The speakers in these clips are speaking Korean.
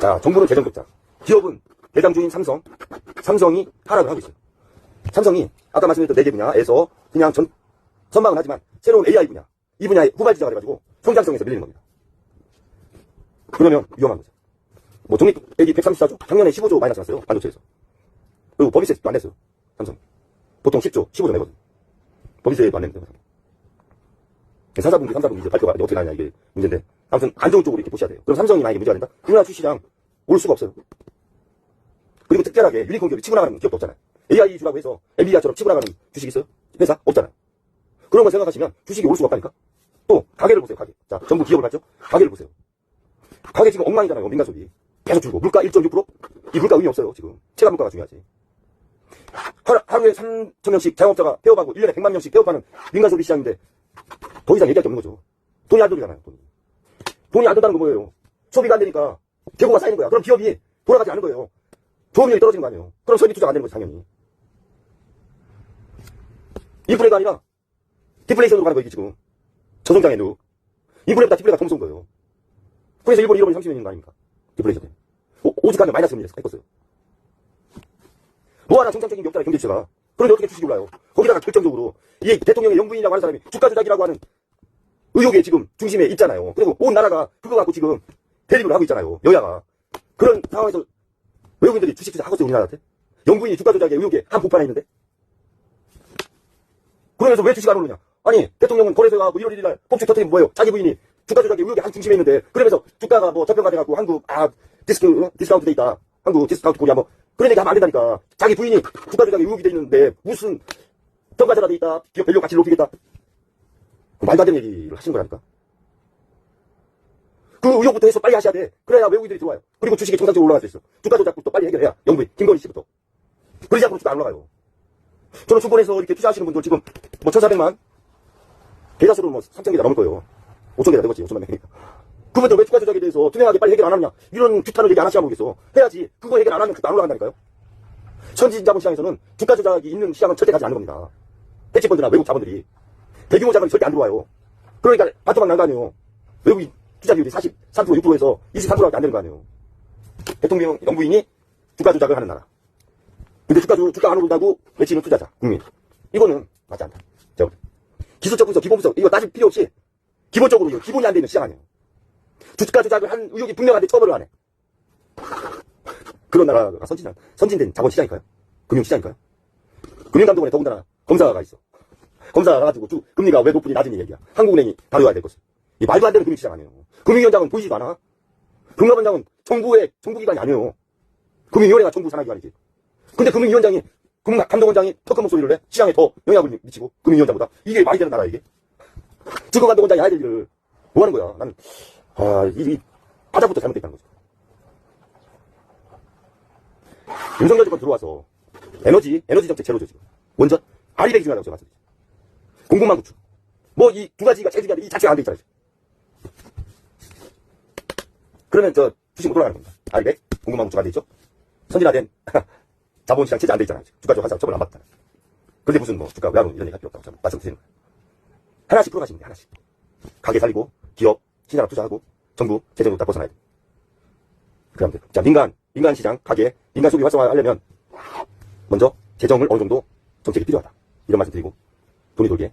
자, 정부는 재정극자. 기업은 대장주인 삼성. 삼성이 하락을 하고 있어요. 삼성이 아까 말씀드렸던 네개 분야에서 그냥 전, 선방은 하지만 새로운 AI 분야, 이 분야에 후발지자가 돼가지고 성장성에서 밀리는 겁니다. 그러면 위험한 거죠. 뭐 종립액이 134조? 작년에 15조 마이너스 났어요. 반도체에서. 그리고 법인세도 안 냈어요. 삼성. 보통 10조, 15조 내거든. 법인세도 안 냈는데. 사사분기, 삼사분기 이제 발표가 어떻게 나냐 이게 문제인데. 아무튼 안 좋은 쪽으로 이렇게 보셔야 돼요. 그럼 삼성이 만약에 문제가 된다? 우리나라 주시장 올 수가 없어요. 그리고 특별하게 유니콘 기업이 치고 나가는 기업도 없잖아요. AI 주라고 해서 엔비디아처럼 치고 나가는 주식 있어요? 회사? 없잖아요. 그런 거 생각하시면 주식이 올 수가 없다니까? 또, 가게를 보세요, 가게. 자, 전부 기업을 봤죠? 가게를 보세요. 가게 지금 엉망이잖아요, 민간 소비. 계속 줄고. 물가 1.6%? 이 물가 의미 없어요, 지금. 체감 물가가 중요하지. 하루, 하루에 3천 명씩 자영업자가 폐업하고 1년에 100만 명씩 폐업하는 민간 소비 시장인데 더 이상 얘기할 게 없는 거죠. 돈이 안 돌리잖아요, 돈이. 돈이 안 돈다는 건 뭐예요? 소비가 안 되니까 재고가 쌓이는 거야. 그럼 기업이 돌아가지 않는 거예요. 조업률이 떨어지는 거 아니에요. 그럼 설비 투자가 안 되는 거죠, 당연히. 인플레가 아니라 디플레이션으로 가는 거지, 지금. 저성장에 누. 인플레보다 디플레가 더 무서운 거예요. 그래서 일본이 잃어버린 30년 있는 거 아닙니까? 디플레이션 때문에. 오, 오직하면 마이너스 금리 했었어요. 뭐 하나 정상적인 게 없잖아요, 경제주가. 그런데 어떻게 주식이 올라요? 거기다가 결정적으로, 이 대통령의 영부인이라고 하는 사람이 주가 조작이라고 하는 의혹에 지금 중심에 있잖아요. 그리고 온 나라가 그거 갖고 지금 대립을 하고 있잖아요. 여야가. 그런 상황에서 외국인들이 주식 투자 하고 있어요, 우리나라한테? 영부인이 주가 조작의 의혹에 한 복판에 있는데? 그러면서 왜 주식 안 오르냐? 아니, 대통령은 거래소 가고 1월 1일 날 폭죽 터뜨리면 뭐예요? 자기 부인이 주가 조작의 의혹에 한 중심에 있는데, 그러면서 주가가 뭐 저평가 돼갖고 한국, 아, 디스크, 어? 디스카운트 돼 있다. 한국 디스카운트 코리아 뭐, 그런 얘기 하면 안 된다니까. 자기 부인이 주가 조작의 의혹이 돼 있는데, 무슨 평가자가 돼 있다. 기업 밸류 가치를 높이겠다. 말도 안 되는 얘기를 하시는 거라니까. 그 의혹부터 해서 빨리 하셔야 돼. 그래야 외국인들이 들어와요. 그리고 주식이 정상적으로 올라갈 수 있어. 주가 조작부터 빨리 해결해야 영부인, 김건희 씨부터. 그러지 않고 주가 안 올라가요. 저는 증권에서 이렇게 투자하시는 분들 지금 뭐 1,400만 계좌수로 뭐 3,000개가 넘을 거예요. 5,000개가 되겠지, 5천만 명이니까. 그분들 왜 주가 조작에 대해서 투명하게 빨리 해결 안 하느냐. 이런 규탄을 얘기 안 하시나 모르겠어. 해야지. 그거 해결 안 하면 주가 안 올라간다니까요. 천지 자본 시장에서는 주가 조작이 있는 시장은 절대 가지 않는 겁니다. 대치펀드나 외국 자본들이. 대규모 자본이 절대 안 들어와요. 그러니까 반토막 난거 아니에요. 외국인 투자 비율이 43% 6%에서 23%밖에 안 되는 거 아니에요. 대통령 영부인이 주가 조작을 하는 나라. 근데 주가, 조- 주가 안 오른다고 외치는 투자자, 국민. 이거는 맞지 않다. 저, 기술적 분석, 기본 분석, 이거 따질 필요 없이 기본적으로 이거 기본이 안 되는 시장 아니에요. 주가 조작을 한 의혹이 분명한데 처벌을 안 해. 그런 나라가 선진, 선진된 자본 시장일까요? 금융 시장일까요? 금융감독원에 더군다나 검사가 있어. 검사가 가가지고 주, 금리가 왜 높으니 낮으니 얘기야. 한국은행이 다뤄야 될 것을. 이 말도 안 되는 금융시장 아니에요. 금융위원장은 보이지도 않아. 금감원장은 정부의, 정부기관이 아니에요. 금융위원회가 정부 산하기관이지. 근데 금융위원장이, 금 감독원장이 더큰 목소리를 내? 시장에 더 영향을 미치고, 금융위원장보다. 이게 말이 되는 나라, 이게? 증권 감독원장이 해야 될 일을 뭐 하는 거야? 나는, 아, 이, 이 바닥부터 잘못됐다는 거죠. 윤석열 정권 들어와서 에너지, 에너지 정책 제로죠, 지금. 원전, 아리백이 중요하다고 제가 말씀드렸죠. 공급망 구축. 뭐, 이 두 가지가 중요한데, 이 자체가 안 돼 있잖아요. 그러면 저, 주식 못 올라가는 겁니다. 아리백, 공급망 구축 안돼 있죠? 선진화된 자본시장 체제 안 돼 있잖아요. 지금. 주가 조작 처벌 안 받잖아요. 근데 무슨 뭐, 주가 왜안 오르는 이런 얘기 할 필요 없다고 말씀드리는 거예요. 하나씩 풀어가시면 돼요, 하나씩. 가게 살리고, 기업, 신산업 투자하고, 정부, 재정도 다 벗어나야 돼요. 그럼 돼요. 자, 민간, 민간 시장, 가게, 민간 소비 활성화하려면, 먼저, 재정을 어느 정도 정책이 필요하다. 이런 말씀 드리고, 돈이 돌게,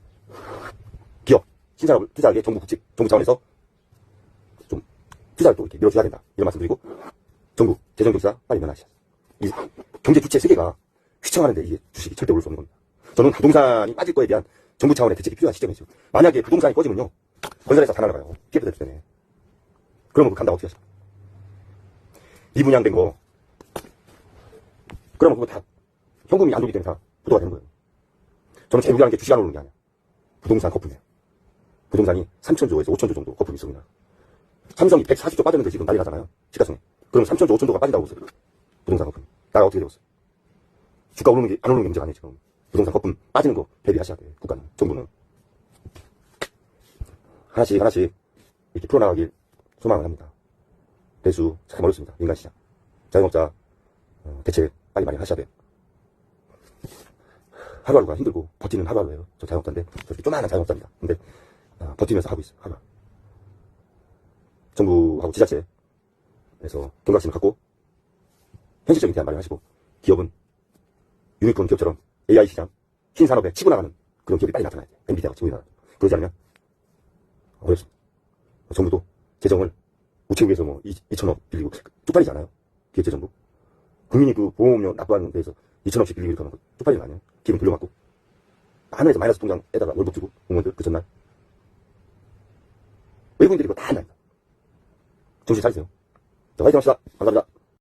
기업, 신산업을 투자하게 정부 국직, 정부 차원에서 좀 투자를 또 이렇게 밀어줘야 된다. 이런 말씀 드리고, 정부, 재정교사 빨리 면하시죠. 이 경제 주체 세계가 휘청하는데 이게 주식이 절대 오를 수 없는 겁니다. 저는 부동산이 빠질 거에 대한 정부 차원의 대책이 필요한 시점이죠. 만약에 부동산이 꺼지면요. 건설회사 다 날아가요. 깨끗할 때문에. 그러면 그 감당 어떻게 하십니까? 미분양된 거. 그러면 그거 다 현금이 안 돌기 때문에 다 부도가 되는 거예요. 저는 제일 우려하는 게 주식 안 오르는 게 아니야. 부동산 거품이에요. 부동산이 3천조에서 5천조 정도 거품이 있습니다. 삼성이 140조 빠졌는데 지금 난리 나잖아요. 시가총액. 그럼 3천조, 5천조가 빠진다고 보세요. 부동산 거품. 나라 어떻게 되었어? 주가 오르는 게, 안 오르는 게 문제가 아니에요, 지금. 부동산 거품 빠지는 거 대비하셔야 돼요, 국가는, 정부는. 하나씩, 하나씩, 이렇게 풀어나가길 소망을 합니다. 대수 참 어렵습니다, 민간 시장. 자영업자, 어, 대책 빨리 많이 하셔야 돼요. 하루하루가 힘들고, 버티는 하루하루예요. 저 자영업자인데, 저렇게 조만한 자영업자입니다. 근데, 아, 버티면서 하고 있어요, 하루. 정부하고 지자체, 그래서 경각심을 갖고 현실적인 대안 마련하시고 기업은 유니콘 기업처럼 AI 시장, 신산업에 치고 나가는 그런 기업이 빨리 나타나야 돼. 엔비디아가 치고 나가. 그러지 않으면 어렵습니다. 정부도 재정을 우체국에서 뭐 2천억 빌리고 쪽팔리지 않아요? 기획재정부. 국민이 그 보험료 납부하는 데에서 2천억씩 빌리고 이렇게 하는 거 쪽팔리는 거 아니에요? 기분 불려맞고. 하늘에서 마이너스 통장에다가 월급 주고 공무원들 그 전날. 외국인들이 그거 다 한다니까. 정신 차리세요. 자, 화이팅 합시다. 감사합니다.